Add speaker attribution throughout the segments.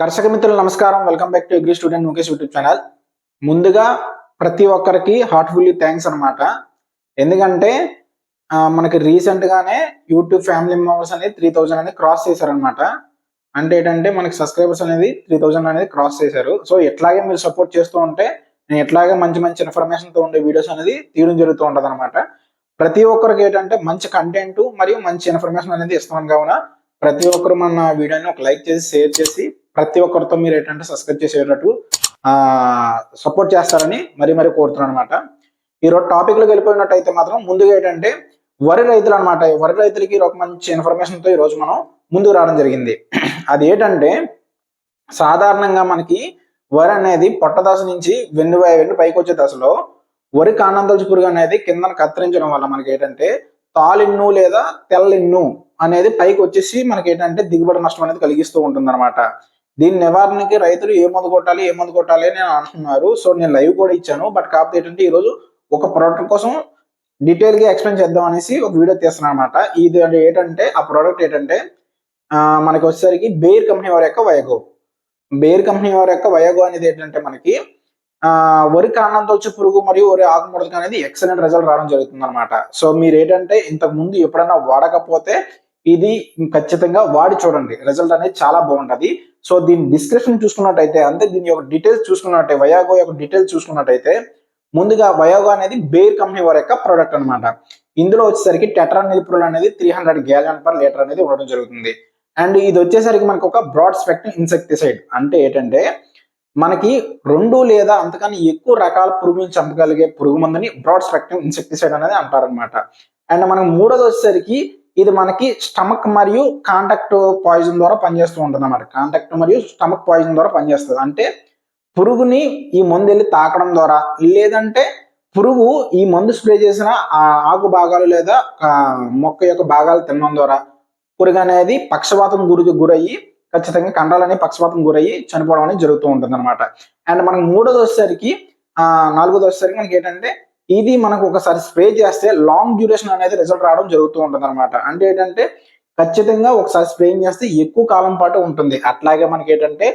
Speaker 1: కర్షక మిత్రులు నమస్కారం. Welcome back to agri student Mukesh YouTube channel ముందుగా ప్రతి ఒక్కరికి హార్ట్ఫుల్లీ థ్యాంక్స్ అన్నమాట. ఎందుకంటే మనకి రీసెంట్ గానే యూట్యూబ్ ఫ్యామిలీ మెంబర్స్ అనేది త్రీ థౌజండ్ అనేది క్రాస్ చేశారనమాట అంటే ఏంటంటే మనకి సబ్స్క్రైబర్స్ అనేది త్రీ థౌజండ్ అనేది క్రాస్ చేశారు. సో ఎట్లాగే మీరు సపోర్ట్ చేస్తూ ఉంటే నేను ఎట్లాగే మంచి మంచి ఇన్ఫర్మేషన్తో ఉండే వీడియోస్ అనేది తీయడం జరుగుతూ ఉంటది అనమాట ప్రతి ఒక్కరికి ఏంటంటే మంచి కంటెంట్ మరియు మంచి ఇన్ఫర్మేషన్ అనేది ఇస్తున్నాను కావున ప్రతి ఒక్కరు మన వీడియోని ఒక లైక్ చేసి షేర్ చేసి ప్రతి ఒక్కరితో మీరు ఏంటంటే సబ్స్క్రైబ్ చేసేటట్టు ఆ సపోర్ట్ చేస్తారని మరీ మరీ కోరుతున్నాను అనమాట ఈరోజు టాపిక్లో వెళ్ళిపోయినట్టయితే మాత్రం ముందుగా ఏంటంటే వరి రైతులు అనమాట వరి రైతులకి ఒక మంచి ఇన్ఫర్మేషన్తో ఈ రోజు మనం ముందుకు రావడం జరిగింది. అది ఏంటంటే సాధారణంగా మనకి వరి అనేది పొట్ట దశ నుంచి వెన్ను వెన్ను పైకి వచ్చే దశలో వరి కాండంతల్చి పురుగు అనేది కింద కత్తిరించడం వల్ల మనకి ఏంటంటే తాలిన్ను లేదా తెల్లిన్ను అనేది పైకి వచ్చేసి మనకి ఏంటంటే దిగుబడి నష్టం అనేది కలిగిస్తూ ఉంటుంది అనమాట దీని నివారణకి రైతులు ఏ మందు కొట్టాలి ఏ మందు కొట్టాలి అని అంటున్నారు. సో నేను లైవ్ కూడా ఇచ్చాను. బట్ కాకపోతే ఏంటంటే ఈరోజు ఒక ప్రోడక్ట్ కోసం డీటెయిల్గా ఎక్స్ప్లెయిన్ చేద్దాం అనేసి ఒక వీడియో తీస్తున్నాను అనమాట ఇది ఏంటంటే ఆ ప్రోడక్ట్ ఏంటంటే మనకి వచ్చేసరికి బేర్ కంపెనీ వారి యొక్క వయగో బేర్ కంపెనీ వారి యొక్క వయగో అనేది ఏంటంటే మనకి ఆ వరి కాండంతో వచ్చే పురుగు మరియు వరి ఆకుముడతకు అనేది ఎక్సలెంట్ రిజల్ట్ రావడం జరుగుతుంది అనమాట సో మీరు ఏంటంటే ఇంతకు ముందు ఎప్పుడైనా వాడకపోతే ఇది ఖచ్చితంగా వాడి చూడండి. రిజల్ట్ అనేది చాలా బాగుంటుంది. సో దీని డిస్క్రిప్షన్ చూసుకున్నట్టయితే అంటే దీని యొక్క డీటెయిల్స్ చూసుకున్నట్టయితే వయాగో యొక్క డీటెయిల్స్ చూసుకున్నట్టయితే ముందుగా వయోగో అనేది బేర్ కంపెనీ వారి యొక్క ప్రోడక్ట్ అన్నమాట. ఇందులో వచ్చేసరికి టెట్రా నిల్పురల్ అనేది three hundred gallon per litre అనేది ఉండడం జరుగుతుంది. అండ్ ఇది వచ్చేసరికి మనకు ఒక బ్రాడ్ స్పెక్ట్రమ్ ఇన్సెక్టిసైడ్ అంటే ఏంటంటే మనకి రెండు లేదా అంతకన్నా ఎక్కువ రకాల పురుగులను చంపగలిగే పురుగు మందుని బ్రాడ్ స్పెక్ట్రమ్ ఇన్సెక్టిసైడ్ అనేది అంటారనమాట అండ్ మనం మూడోది వచ్చేసరికి ఇది మనకి స్టమక్ మరియు కాంటాక్ట్ పాయిజన్ ద్వారా పనిచేస్తూ ఉంటుంది అనమాట కాంటాక్ట్ మరియు స్టమక్ పాయిజన్ ద్వారా పనిచేస్తుంది. అంటే పురుగుని ఈ మందు వెళ్ళి తాకడం ద్వారా లేదంటే పురుగు ఈ మందు స్ప్రే చేసిన ఆ ఆకు భాగాలు లేదా మొక్క యొక్క భాగాలు తినడం ద్వారా పురుగు అనేది పక్షపాతం గురి గురయ్యి ఖచ్చితంగా కండాలని పక్షపాతం గురయ్యి చనిపోవడం అనేది జరుగుతూ ఉంటుంది అనమాట అండ్ మనకు మూడోది వచ్చేసరికి ఆ నాలుగోది వచ్చేసరికి మనకి ఏంటంటే ఇది మనకు ఒకసారి స్ప్రే చేస్తే లాంగ్ డ్యూరేషన్ అనేది రిజల్ట్ రావడం జరుగుతూ ఉంటుంది అనమాట అంటే ఏంటంటే ఖచ్చితంగా ఒకసారి స్ప్రేయింగ్ చేస్తే ఎక్కువ కాలం పాటు ఉంటుంది. అట్లాగే మనకి ఏంటంటే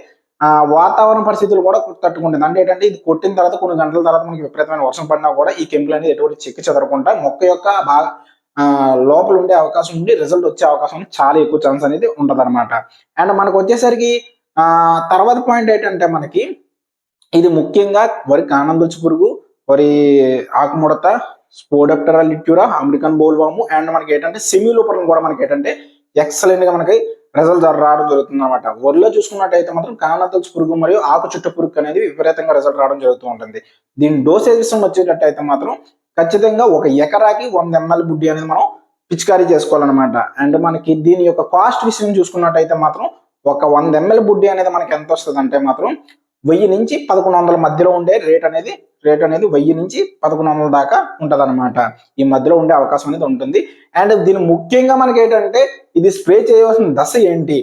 Speaker 1: ఆ వాతావరణ పరిస్థితులు కూడా తట్టుకుంటుంది. అంటే ఏంటంటే ఇది కొట్టిన తర్వాత కొన్ని గంటల తర్వాత మనకి విపరీతమైన వర్షం పడినా కూడా ఈ కెమికల్ అనేది ఎటువంటి చెక్కి చెదరకుండా మొక్క యొక్క బాగా ఆ, లోపల ఉండే అవకాశం ఉండి రిజల్ట్ వచ్చే అవకాశం ఉంది చాలా ఎక్కువ ఛాన్స్ అనేది ఉంటది అనమాట అండ్ మనకు వచ్చేసరికి ఆ తర్వాత పాయింట్ ఏంటంటే మనకి ఇది ముఖ్యంగా వరి కానందొచ్చు పురుగు వరి ఆకుముడత స్పోడప్టరా లిట్యూరా అమెరికన్ బోల్వాము అండ్ మనకి ఏంటంటే సెమీలోపరం కూడా మనకి ఏంటంటే ఎక్సలెంట్గా మనకి రిజల్ట్ రావడం జరుగుతుంది అనమాట వరిలో చూసుకున్నట్టయితే మాత్రం కానాతల్స్ పురుగు మరియు ఆకు చుట్ట పురుగు అనేది విపరీతంగా రిజల్ట్ రావడం జరుగుతూ ఉంటుంది. దీని డోసేజ్ విషయం వచ్చేటట్టయితే మాత్రం ఖచ్చితంగా ఒక ఎకరాకి వంద ఎంఎల్ బుడ్డి అనేది మనం పిచికారీ చేసుకోవాలన్నమాట. అండ్ మనకి దీని యొక్క కాస్ట్ విషయం చూసుకున్నట్టయితే మాత్రం ఒక వంద ఎంఎల్ బుడ్డి అనేది మనకి ఎంత వస్తుంది అంటే మాత్రం వెయ్యి నుంచి పదకొండు వందల మధ్యలో ఉండే రేట్ అనేది రేట్ అనేది వెయ్యి నుంచి పదకొండు వందల దాకా ఉంటది ఈ మధ్యలో ఉండే అవకాశం అనేది ఉంటుంది. అండ్ దీని ముఖ్యంగా మనకి ఏంటంటే ఇది స్ప్రే చేయవలసిన దశ ఏంటి?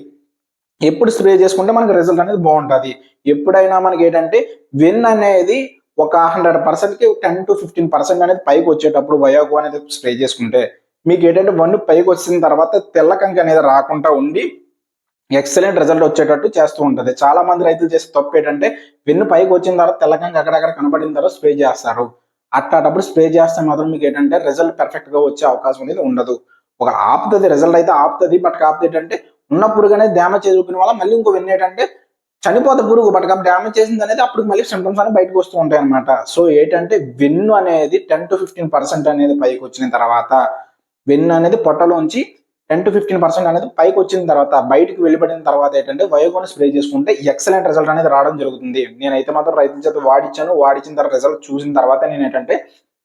Speaker 1: ఎప్పుడు స్ప్రే చేసుకుంటే మనకి రిజల్ట్ అనేది బాగుంటుంది. ఎప్పుడైనా మనకి ఏంటంటే వెన్ అనేది ఒక హండ్రెడ్ పర్సెంట్కి టెన్ టు ఫిఫ్టీన్ పర్సెంట్ అనేది పైకి వచ్చేటప్పుడు వయోగో అనేది స్ప్రే చేసుకుంటే మీకు ఏంటంటే వన్ పైకి వచ్చిన తర్వాత తెల్ల కంకి అనేది రాకుండా ఉండి ఎక్సలెంట్ రిజల్ట్ వచ్చేటట్టు చేస్తూ ఉంటుంది. చాలా మంది రైతులు చేసే తప్పు ఏంటంటే వెన్ను పైకి వచ్చిన తర్వాత తెల్లకంగా అక్కడక్కడ కనపడిన తర్వాత స్ప్రే చేస్తారు. అట్లాంటప్పుడు స్ప్రే చేస్తే మాత్రం మీకు ఏంటంటే రిజల్ట్ పర్ఫెక్ట్గా వచ్చే అవకాశం అనేది ఉండదు. ఒక ఆపుతుంది రిజల్ట్ అయితే ఆపుతుంది బట్ కాకపోతే ఏంటంటే ఉన్న పురుగు అనేది డ్యామేజ్ చేసుకునే వల్ల మళ్ళీ ఇంకో వెన్ను ఏంటంటే చనిపోతే పురుగు బట్ కాబట్టి డ్యామేజ్ చేసింది అనేది అప్పుడు మళ్ళీ సిమ్టమ్స్ అనేవి బయటకు వస్తూ ఉంటాయి అనమాట సో ఏంటంటే వెన్ను అనేది టెన్ టు ఫిఫ్టీన్ పర్సెంట్ అనేది పైకి వచ్చిన తర్వాత వెన్ను అనేది పొట్టలోంచి టెన్ టు ఫిఫ్టీన్ పర్సెంట్ అనేది పైకి వచ్చిన తర్వాత బయటకు వెళ్ళిపడిన తర్వాత ఏంటంటే వయోగోని స్ప్రే చేసుకుంటే ఎక్సలెంట్ రిజల్ట్ అనేది రావడం జరుగుతుంది. నేనైతే మాత్రం రైతుల చేత వాడిచ్చాను. వాడిచ్చిన తర్వాత రిజల్ట్ చూసిన తర్వాత నేను ఏంటంటే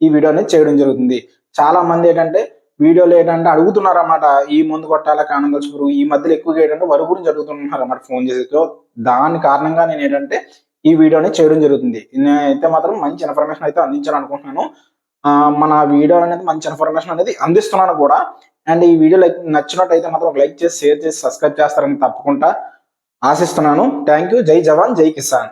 Speaker 1: ఈ వీడియో అనేది చేయడం జరుగుతుంది. చాలా మంది ఏంటంటే వీడియోలో ఏంటంటే అడుగుతున్నారు అన్నమాట ఈ ముందు కొట్టాలా కానందల్సి పురుగు ఈ మధ్యలో ఎక్కువగా ఏంటంటే వరి గురించి అడుగుతున్నారు అన్నమాట ఫోన్ చేసి. సో దాని కారణంగా నేను ఏంటంటే ఈ వీడియోని చేయడం జరుగుతుంది. నేనైతే మాత్రం మంచి ఇన్ఫర్మేషన్ అయితే అందించాలనుకుంటున్నాను. ఆ, మన వీడియో అనేది మంచి ఇన్ఫర్మేషన్ అనేది అందిస్తున్నాను కూడా. అండ్ ఈ వీడియో లైక్ నచ్చినట్టయితే మాత్రం ఒక లైక్ చేసి షేర్ చేసి సబ్స్క్రైబ్ చేస్తారని తప్పకుండా ఆశిస్తున్నాను. థ్యాంక్ యూ జై జవాన్ జై కిసాన్.